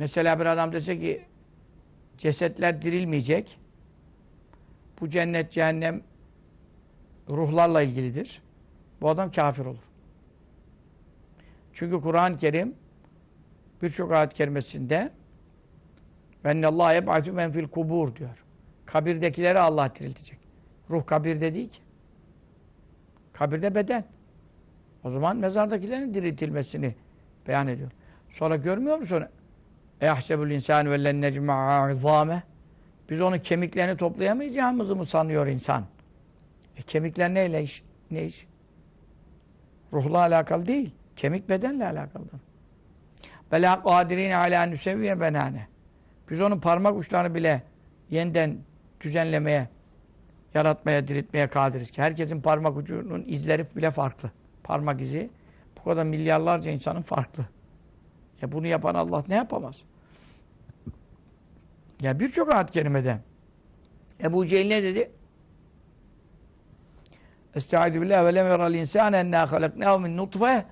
Mesela bir adam dese ki cesetler dirilmeyecek. Bu cennet, cehennem ruhlarla ilgilidir. Bu adam kafir olur. Çünkü Kur'an-ı Kerim birçok ayet kerimesinde "Venne Allah yeb'atu men fil kubur" diyor. Kabirdekileri Allah diriltecek. Ruh kabirde değil ki. Kabirde beden. O zaman mezardakilerin diriltilmesini beyan ediyor. Sonra görmüyor musun? İnsan ve len necma'a izame. Biz onun kemiklerini toplayamayacağımızı mı sanıyor insan? E kemikler neyle iş? Ne iş? Ruhla alakalı değil. Kemik bedenle alakalıdır. Bela kadirine ala nüsevviye benane. Biz onun parmak uçlarını bile yeniden düzenlemeye, yaratmaya, diriltmeye kadiriz ki. Herkesin parmak ucunun izleri bile farklı. Parmak izi bu kadar milyarlarca insanın farklı. Ya bunu yapan Allah ne yapamaz? Ya birçok ayet kerimede Ebu Cehil ne dedi? Estaizu billah ve lem yeral insane enna halaknahu min nutfe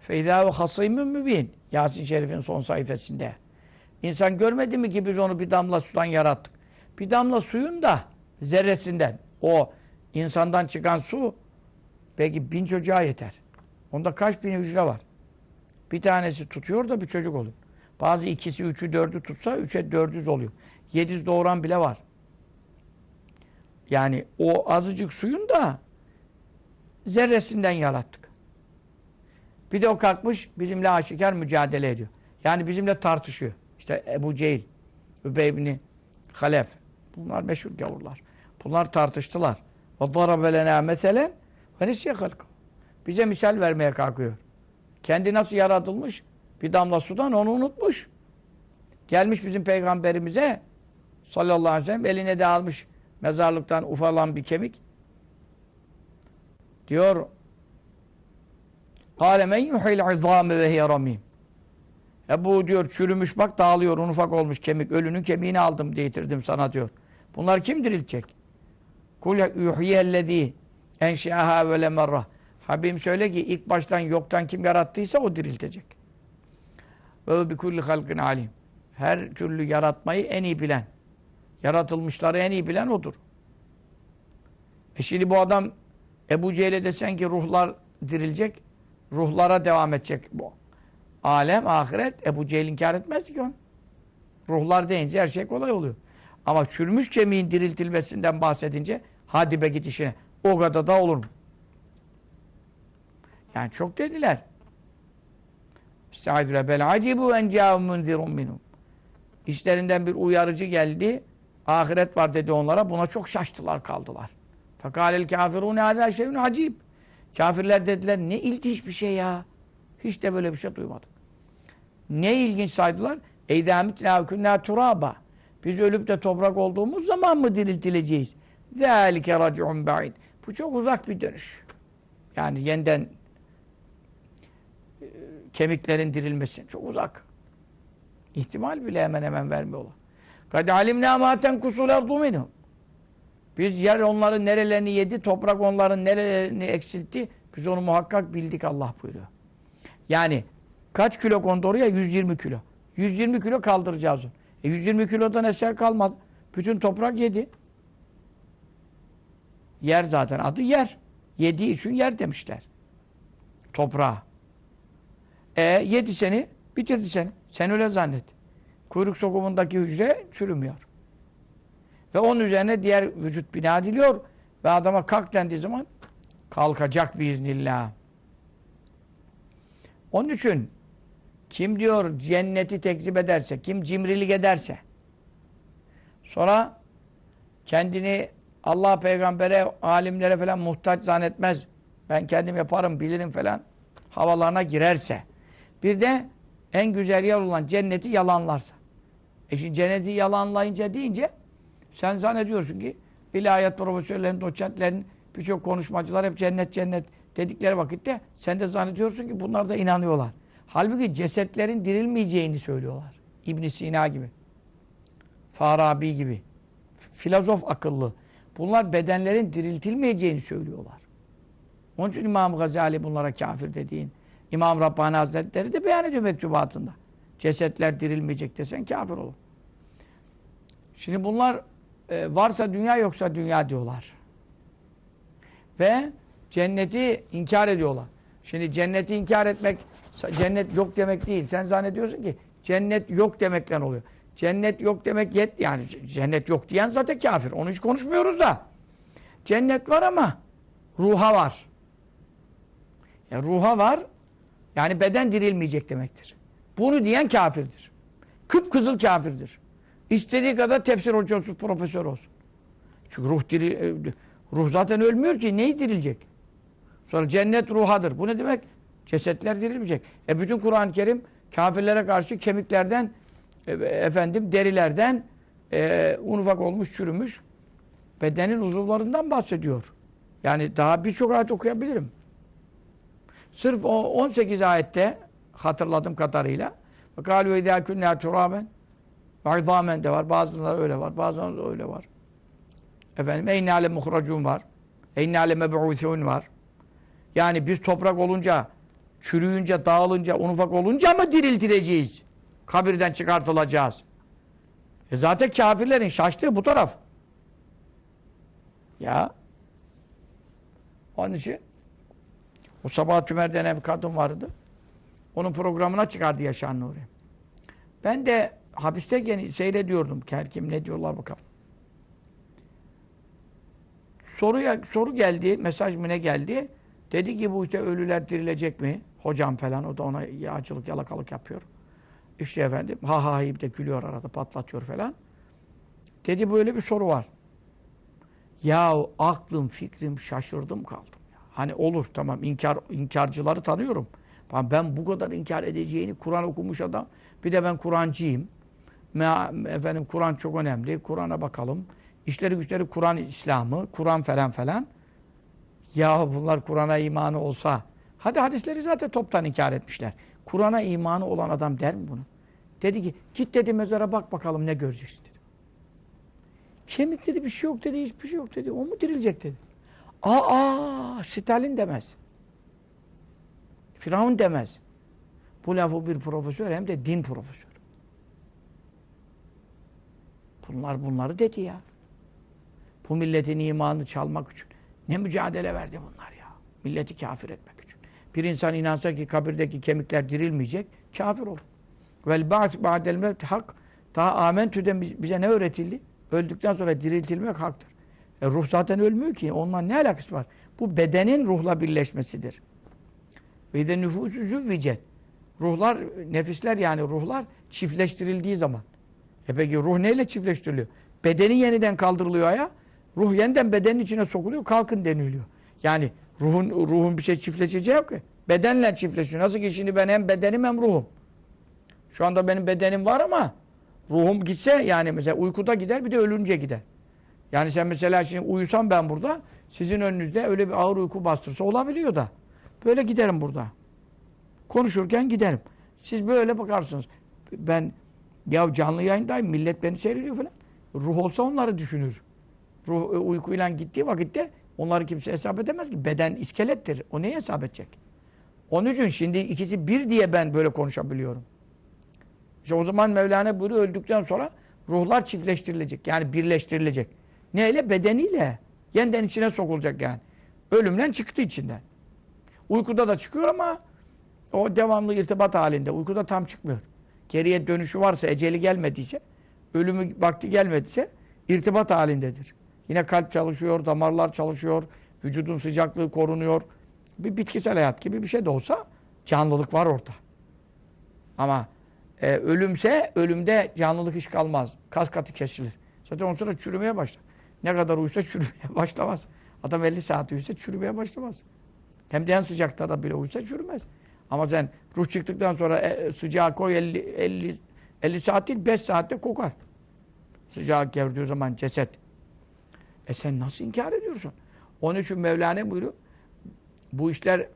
fe izâ ve hasîmün mübin. Yasin Şerif'in son sayfasında. İnsan görmedi mi ki biz onu bir damla sudan yarattık. Bir damla suyun da zerresinden o insandan çıkan su belki bin çocuğa yeter. Onda kaç bin hücre var? Bir tanesi tutuyor da bir çocuk oluyor. Bazı ikisi, üçü, dördü tutsa üçe dördüz oluyor. Yediz doğuran bile var. Yani o azıcık suyun da zerresinden yarattık. Bir de o kalkmış bizimle aşikar mücadele ediyor. Yani bizimle tartışıyor. İşte Ebu Cehil, Übey ibn Halef. Bunlar meşhur gavurlar. Bunlar tartıştılar. وَضَرَبَ لَنَا مَثَلًا وَنِسْيَ خَلْقَ Bize misal vermeye kalkıyor. Kendi nasıl yaratılmış? Bir damla sudan onu unutmuş. Gelmiş bizim peygamberimize sallallahu aleyhi ve sellem eline de almış mezarlıktan ufalan bir kemik. Diyor قَالَ مَنْ يُحِيلْ عِظَامِ وَهِيَ رَمِيمٌ e bu diyor çürümüş bak dağılıyor, un ufak olmuş kemik. Ölünün kemiğini aldım getirdim sana diyor. Bunlar kim diriltecek? Kul yuhyellezî enşe'ahâ ve lemerrah. Habibim söyle ki ilk baştan yoktan kim yarattıysa o diriltecek. Ve bi kulli halkın alim. Her türlü yaratmayı en iyi bilen, yaratılmışları en iyi bilen odur. E şimdi bu adam Ebu Cehil'e desen ki ruhlar dirilecek, ruhlara devam edecek bu. Alem, ahiret, Ebu Cehil inkar etmezdi ki onu. Ruhlar deyince her şey kolay oluyor. Ama çürümüş kemiğin diriltilmesinden bahsedince hadi be git işine. O kadar da olur mu? Yani çok dediler. Estağfirullah. Bel acibu en câhum munzirun minhum. İşlerinden bir uyarıcı geldi. Ahiret var dedi onlara. Buna çok şaştılar kaldılar. Fekalel kafirûne hâdâ şeyün acib. Kafirler dediler ne ilginç bir şey ya. Hiç de böyle bir şey duymadık. Ne ilginç saydılar? Eydâmitnâ künnâ turâba. Biz ölüp de toprak olduğumuz zaman mı diriltileceğiz? Zâlike rac'un ba'id. Bu çok uzak bir dönüş. Yani yeniden Kemiklerin dirilmesi çok uzak. İhtimal bile hemen hemen vermiyorlar. Kad alimna ma tenkusul erdu. Biz yer onların nerelerini yedi, toprak onların nerelerini eksiltti. Biz onu muhakkak bildik Allah buyuruyor. Yani kaç kilo kondu oraya? 120 kilo. 120 kilo kaldıracağız onu. E 120 kilodan eser kalmadı. Bütün toprak yedi. Yer zaten adı yer. Yediği için yer demişler. Toprağa. E yedi seni, bitirdi seni. Sen öyle zannet. Kuyruk sokumundaki hücre çürümüyor. Ve onun üzerine diğer vücut bina ediliyor. Ve adama kalk dendiği zaman kalkacak biiznillah. Onun için kim diyor cenneti tekzip ederse, kim cimrilik ederse, sonra kendini Allah peygambere, alimlere falan muhtaç zannetmez. Ben kendim yaparım, bilirim falan havalarına girerse. Bir de en güzel yer olan cenneti yalanlarsa. E şimdi cenneti yalanlayınca deyince sen zannediyorsun ki ilahiyat profesörlerin, doçentlerin, birçok konuşmacılar hep cennet cennet dedikleri vakitte sen de zannediyorsun ki bunlar da inanıyorlar. Halbuki cesetlerin dirilmeyeceğini söylüyorlar. ibn Sina gibi. Farabi gibi. Filozof akıllı. Bunlar bedenlerin diriltilmeyeceğini söylüyorlar. Onun için İmam Gazali bunlara kafir dediğin İmam Rabbani Hazretleri de beyan ediyor mektubatında. cesetler dirilmeyecek desen kafir olur. Şimdi bunlar e, varsa dünya yoksa dünya diyorlar. Ve cenneti inkar ediyorlar. Şimdi cenneti inkar etmek cennet yok demek değil. Sen zannediyorsun ki cennet yok demekten oluyor. Cennet yok demek yet yani cennet yok diyen zaten kafir. Onu hiç konuşmuyoruz da. Cennet var ama ruha var. Ya ruha var. Yani beden dirilmeyecek demektir. Bunu diyen kafirdir. Kıpkızıl kafirdir. İstediği kadar tefsir hocası, profesör olsun. Çünkü ruh diri, e, ruh zaten ölmüyor ki. Neyi dirilecek? Sonra cennet ruhadır. Bu ne demek? Cesetler dirilmeyecek. E bütün Kur'an-ı Kerim kafirlere karşı kemiklerden e, efendim derilerden e, un ufak olmuş, çürümüş bedenin uzuvlarından bahsediyor. Yani daha birçok ayet okuyabilirim. Sırf o 18 ayette hatırladığım kadarıyla وَقَالُوا اِذَا كُنَّا تُرَابًا وَعِظَامًا de var. Bazıları öyle var. Bazıları da öyle var. Efendim اَيْنَا لَمُخْرَجُونَ var. اَيْنَا لَمَبْعُوثُونَ var. Yani biz toprak olunca, çürüyünce, dağılınca, un ufak olunca mı diriltileceğiz? Kabirden çıkartılacağız. E zaten kafirlerin şaştığı bu taraf. Ya. Onun için o sabah Tümer denen bir kadın vardı. Onun programına çıkardı Yaşar Nuri. Ben de hapisteyken seyrediyordum. Kim ne diyorlar bakalım. Soruya soru geldi, mesaj mı ne geldi? Dedi ki bu işte ölüler dirilecek mi? Hocam falan o da ona yağcılık, yalakalık yapıyor. İşte efendim ha ha de gülüyor arada patlatıyor falan. Dedi böyle bir soru var. Ya aklım, fikrim şaşırdım kaldım. Hani olur tamam inkar inkarcıları tanıyorum. Ben bu kadar inkar edeceğini Kur'an okumuş adam. Bir de ben Kur'ancıyım. Efendim Kur'an çok önemli. Kur'an'a bakalım. İşleri güçleri Kur'an İslam'ı, Kur'an falan falan. Ya bunlar Kur'an'a imanı olsa. Hadi hadisleri zaten toptan inkar etmişler. Kur'an'a imanı olan adam der mi bunu? Dedi ki git dedi mezara bak bakalım ne göreceksin dedi. Kemik dedi bir şey yok dedi hiçbir şey yok dedi. O mu dirilecek dedi. Aa Stalin demez. Firavun demez. Bu lafı bir profesör hem de din profesörü. Bunlar bunları dedi ya. Bu milletin imanını çalmak için. Ne mücadele verdi bunlar ya. Milleti kafir etmek için. Bir insan inansa ki kabirdeki kemikler dirilmeyecek, kafir olur. Vel ba's ba'del hak. Daha amentüden bize ne öğretildi? Öldükten sonra diriltilmek haktır. E ruh zaten ölmüyor ki. Onunla ne alakası var? Bu bedenin ruhla birleşmesidir. Ve de nüfusu züvvicet. Ruhlar, nefisler yani ruhlar çiftleştirildiği zaman. E peki ruh neyle çiftleştiriliyor? Bedeni yeniden kaldırılıyor aya. Ruh yeniden bedenin içine sokuluyor. Kalkın deniliyor. Yani ruhun ruhun bir şey çiftleşeceği yok ki. Bedenle çiftleşiyor. Nasıl ki şimdi ben hem bedenim hem ruhum. Şu anda benim bedenim var ama ruhum gitse yani mesela uykuda gider bir de ölünce gider. Yani sen mesela şimdi uyusam ben burada sizin önünüzde öyle bir ağır uyku bastırsa olabiliyor da. Böyle giderim burada. Konuşurken giderim. Siz böyle bakarsınız. Ben ya canlı yayındayım. Millet beni seyrediyor falan. Ruh olsa onları düşünür. Ruh e, uykuyla gittiği vakitte onları kimse hesap edemez ki. Beden iskelettir. O neye hesap edecek? Onun için şimdi ikisi bir diye ben böyle konuşabiliyorum. İşte o zaman Mevlana buyuruyor öldükten sonra ruhlar çiftleştirilecek. Yani birleştirilecek. Neyle? Bedeniyle. Yeniden içine sokulacak yani. Ölümden çıktı içinden. Uykuda da çıkıyor ama o devamlı irtibat halinde. Uykuda tam çıkmıyor. Geriye dönüşü varsa, eceli gelmediyse, ölümü vakti gelmediyse irtibat halindedir. Yine kalp çalışıyor, damarlar çalışıyor, vücudun sıcaklığı korunuyor. Bir bitkisel hayat gibi bir şey de olsa canlılık var orada. Ama e, ölümse, ölümde canlılık hiç kalmaz. Kas katı kesilir. Zaten on sonra çürümeye başlar. Ne kadar uyusa çürümeye başlamaz. Adam 50 saat uyusa çürümeye başlamaz. Hem de en sıcakta da bile uyusa çürümez. Ama sen ruh çıktıktan sonra e, sıcağı koy 50, 50, 50 saat değil 5 saatte kokar. Sıcağı gördüğü zaman ceset. E sen nasıl inkar ediyorsun? Onun için Mevlana buyuruyor. Bu işler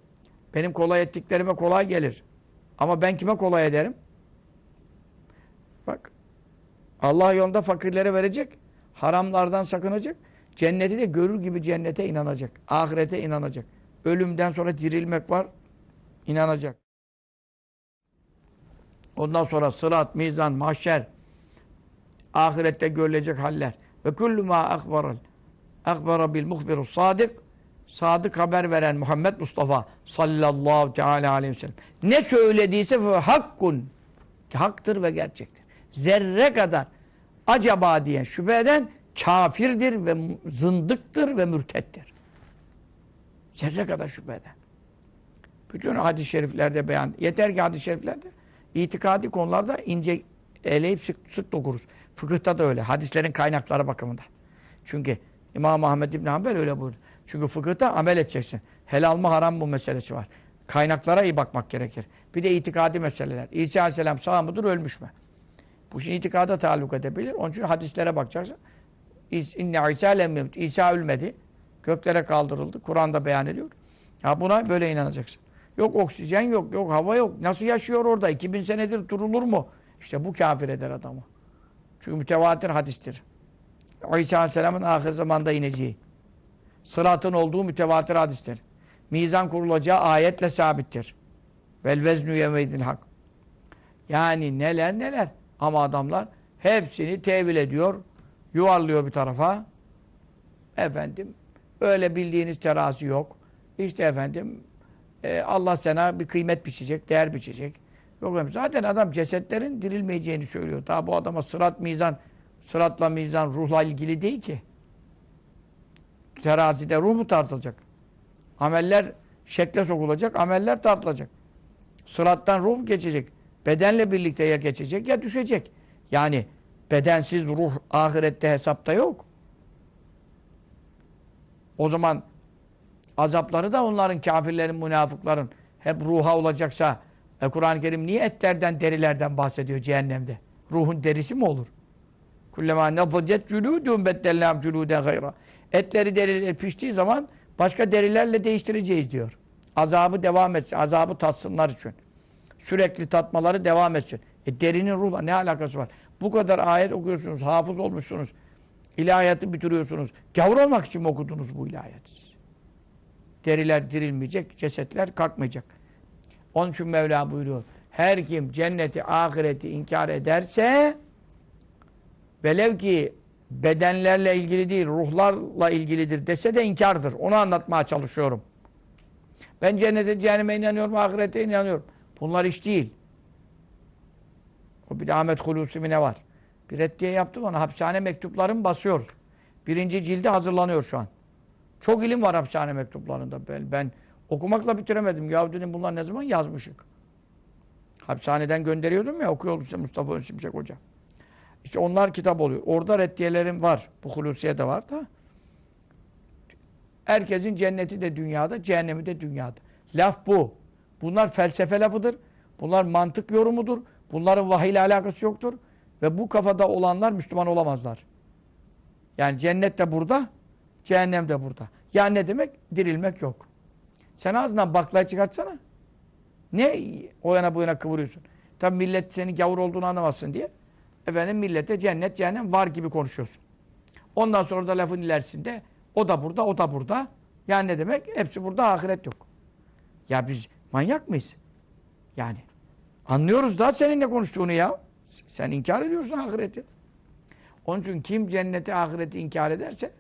benim kolay ettiklerime kolay gelir. Ama ben kime kolay ederim? Bak. Allah yolunda fakirlere verecek. Haramlardan sakınacak. Cenneti de görür gibi cennete inanacak. Ahirete inanacak. Ölümden sonra dirilmek var. inanacak. Ondan sonra sırat, mizan, mahşer, ahirette görülecek haller. Ve kullu ma akbaral akbara bil muhbirus sadık sadık haber veren Muhammed Mustafa sallallahu teala aleyhi ve sellem. Ne söylediyse hakkun haktır ve gerçektir. Zerre kadar acaba diye şüphe eden kafirdir ve zındıktır ve mürtettir. Zerre kadar şüphe eden. Bütün hadis-i şeriflerde beyan. Yeter ki hadis-i şeriflerde itikadi konularda ince eleyip sık, sık dokuruz. Fıkıhta da öyle. Hadislerin kaynakları bakımından. Çünkü İmam Ahmed İbn Hanbel öyle buyurdu. Çünkü fıkıhta amel edeceksin. Helal mı haram mı meselesi var. Kaynaklara iyi bakmak gerekir. Bir de itikadi meseleler. İsa Aleyhisselam sağ mıdır ölmüş mü? Bu şimdi itikada taalluk edebilir. Onun için hadislere bakacaksın. İnne İsa lem İsa ölmedi. Göklere kaldırıldı. Kur'an'da beyan ediyor. Ya buna böyle inanacaksın. Yok oksijen yok, yok hava yok. Nasıl yaşıyor orada? 2000 senedir durulur mu? İşte bu kafir eder adamı. Çünkü mütevatir hadistir. İsa Aleyhisselam'ın ahir zamanda ineceği. Sıratın olduğu mütevatir hadistir. Mizan kurulacağı ayetle sabittir. Vel veznu yemeydin hak. Yani neler neler. Ama adamlar hepsini tevil ediyor. Yuvarlıyor bir tarafa. Efendim öyle bildiğiniz terazi yok. İşte efendim e, Allah sana bir kıymet biçecek, değer biçecek. Yok zaten adam cesetlerin dirilmeyeceğini söylüyor. Daha bu adama sırat mizan, sıratla mizan ruhla ilgili değil ki. Terazide ruh mu tartılacak? Ameller şekle sokulacak, ameller tartılacak. Sırattan ruh geçecek. Bedenle birlikte ya geçecek ya düşecek. Yani bedensiz ruh ahirette hesapta yok. O zaman azapları da onların, kafirlerin, münafıkların hep ruha olacaksa e, Kur'an-ı Kerim niye etlerden, derilerden bahsediyor cehennemde? Ruhun derisi mi olur? Kullema nefacet cülûdûn beddellâm cülûden gayra. Etleri, derileri piştiği zaman başka derilerle değiştireceğiz diyor. Azabı devam etsin, azabı tatsınlar için. Sürekli tatmaları devam etsin. E derinin ruhla ne alakası var? Bu kadar ayet okuyorsunuz, hafız olmuşsunuz. İlahiyatı bitiriyorsunuz. Gavur olmak için mi okudunuz bu ilahiyatı? Deriler dirilmeyecek, cesetler kalkmayacak. Onun için Mevla buyuruyor. Her kim cenneti, ahireti inkar ederse velev ki bedenlerle ilgili değil, ruhlarla ilgilidir dese de inkardır. Onu anlatmaya çalışıyorum. Ben cennete, cehenneme inanıyorum, ahirete inanıyorum. Bunlar iş değil. O bir de Ahmet Hulusi mi ne var? Bir reddiye yaptım ona. Hapishane mektuplarını basıyoruz. Birinci cildi hazırlanıyor şu an. Çok ilim var hapishane mektuplarında. Ben, ben okumakla bitiremedim. Ya dedim bunlar ne zaman yazmışık? Hapishaneden gönderiyordum ya okuyordu işte Mustafa Şimşek Hoca. İşte onlar kitap oluyor. Orada reddiyelerim var. Bu Hulusiye de var da. Herkesin cenneti de dünyada, cehennemi de dünyada. Laf bu. Bunlar felsefe lafıdır. Bunlar mantık yorumudur. Bunların vahiy ile alakası yoktur. Ve bu kafada olanlar Müslüman olamazlar. Yani cennet de burada, cehennem de burada. Ya ne demek? Dirilmek yok. Sen ağzından baklayı çıkartsana. Ne o yana bu yana kıvırıyorsun? Tabi millet senin gavur olduğunu anlamasın diye. Efendim millete cennet, cehennem var gibi konuşuyorsun. Ondan sonra da lafın ilerisinde o da burada, o da burada. Yani ne demek? Hepsi burada, ahiret yok. Ya biz Manyak mıyız? Yani. Anlıyoruz da seninle konuştuğunu ya. Sen inkar ediyorsun ahireti. Onun için kim cenneti ahireti inkar ederse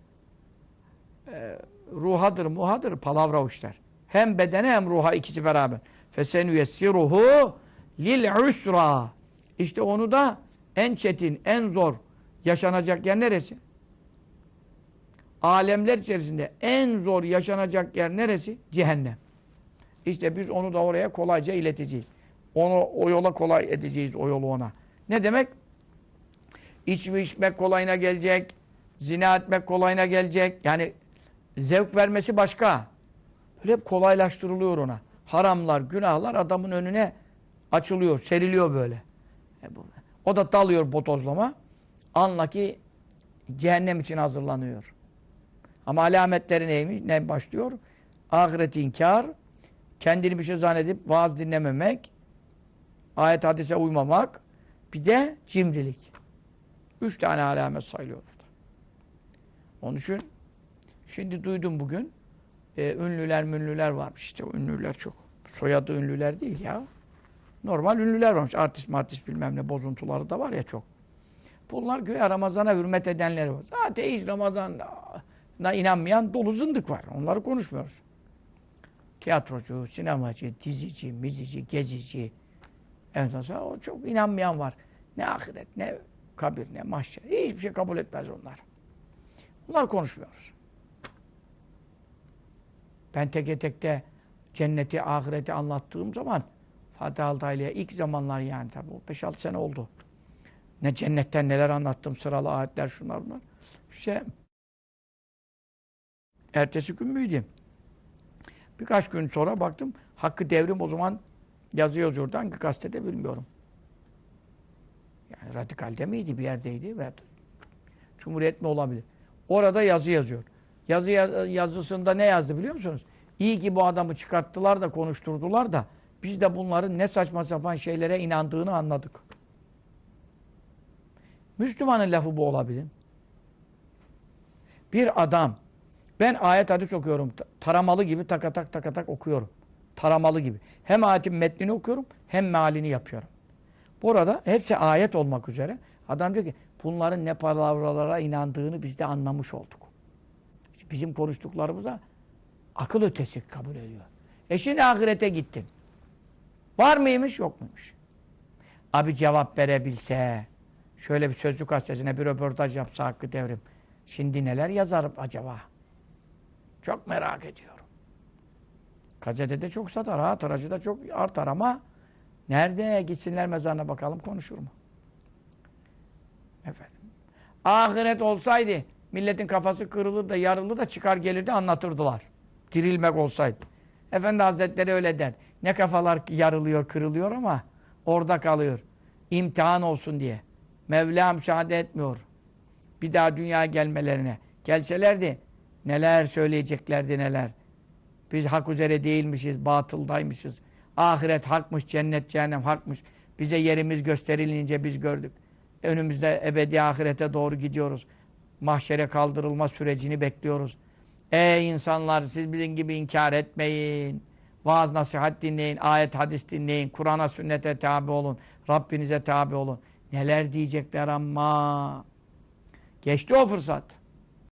e, ruhadır, muhadır, palavra uçlar. Hem bedene hem ruha ikisi beraber. Fesen yessiruhu lil usra. İşte onu da en çetin, en zor yaşanacak yer neresi? Alemler içerisinde en zor yaşanacak yer neresi? Cehennem. İşte biz onu da oraya kolayca ileteceğiz. Onu o yola kolay edeceğiz o yolu ona. Ne demek? İçme içmek kolayına gelecek. Zina etmek kolayına gelecek. Yani zevk vermesi başka. Böyle hep kolaylaştırılıyor ona. Haramlar, günahlar adamın önüne açılıyor, seriliyor böyle. E o da dalıyor botozlama. Anla ki cehennem için hazırlanıyor. Ama alametleri neymiş? Ne başlıyor? Ahireti inkar, kendini bir şey zannedip vaaz dinlememek, ayet hadise uymamak, bir de cimrilik. Üç tane alamet sayılıyor burada. Onun için şimdi duydum bugün e, ünlüler münlüler varmış işte ünlüler çok. Soyadı ünlüler değil ya. Normal ünlüler varmış. Artist martist bilmem ne bozuntuları da var ya çok. Bunlar güya Ramazan'a hürmet edenleri var. Zaten hiç Ramazan'a inanmayan dolu zındık var. Onları konuşmuyoruz. Tiyatrocu, sinemacı, dizici, mizici, gezici. Evet, sonra o çok inanmayan var. Ne ahiret, ne kabir, ne mahşer. Hiçbir şey kabul etmez onlar. Bunlar konuşmuyoruz. Ben teke tekte cenneti, ahireti anlattığım zaman Fatih Altaylı'ya ilk zamanlar yani tabi 5-6 sene oldu. Ne cennetten neler anlattım sıralı ayetler şunlar bunlar. İşte ertesi gün müydü? Birkaç gün sonra baktım Hakkı Devrim o zaman yazı yazıyordu. Hangi gazetede bilmiyorum. Yani radikalde miydi bir yerdeydi veya Cumhuriyet mi olabilir? Orada yazı yazıyor. Yazı yazısında ne yazdı biliyor musunuz? İyi ki bu adamı çıkarttılar da konuşturdular da biz de bunların ne saçma sapan şeylere inandığını anladık. Müslümanın lafı bu olabilir. Bir adam ben ayet hadis okuyorum. Taramalı gibi takatak takatak okuyorum. Taramalı gibi. Hem ayetin metnini okuyorum hem mealini yapıyorum. Burada hepsi ayet olmak üzere. Adam diyor ki bunların ne palavralara inandığını biz de anlamış olduk. İşte bizim konuştuklarımıza akıl ötesi kabul ediyor. E şimdi ahirete gittin. Var mıymış yok muymuş? Abi cevap verebilse, şöyle bir sözlük gazetesine bir röportaj yapsa Hakkı Devrim. Şimdi neler yazar acaba? Çok merak ediyorum. Gazetede çok satar ha, tirajı da çok artar ama nerede gitsinler mezarına bakalım konuşur mu? Efendim. Ahiret olsaydı milletin kafası kırılır da yarılır da çıkar gelirdi anlatırdılar. Dirilmek olsaydı. Efendi Hazretleri öyle der. Ne kafalar yarılıyor, kırılıyor ama orada kalıyor. İmtihan olsun diye. Mevla müsaade etmiyor. Bir daha dünyaya gelmelerine. Gelselerdi neler söyleyeceklerdi neler. Biz hak üzere değilmişiz, batıldaymışız. Ahiret hakmış, cennet, cehennem hakmış. Bize yerimiz gösterilince biz gördük. Önümüzde ebedi ahirete doğru gidiyoruz. Mahşere kaldırılma sürecini bekliyoruz. Ey insanlar siz bizim gibi inkar etmeyin. Vaaz nasihat dinleyin, ayet hadis dinleyin, Kur'an'a sünnete tabi olun, Rabbinize tabi olun. Neler diyecekler ama. Geçti o fırsat.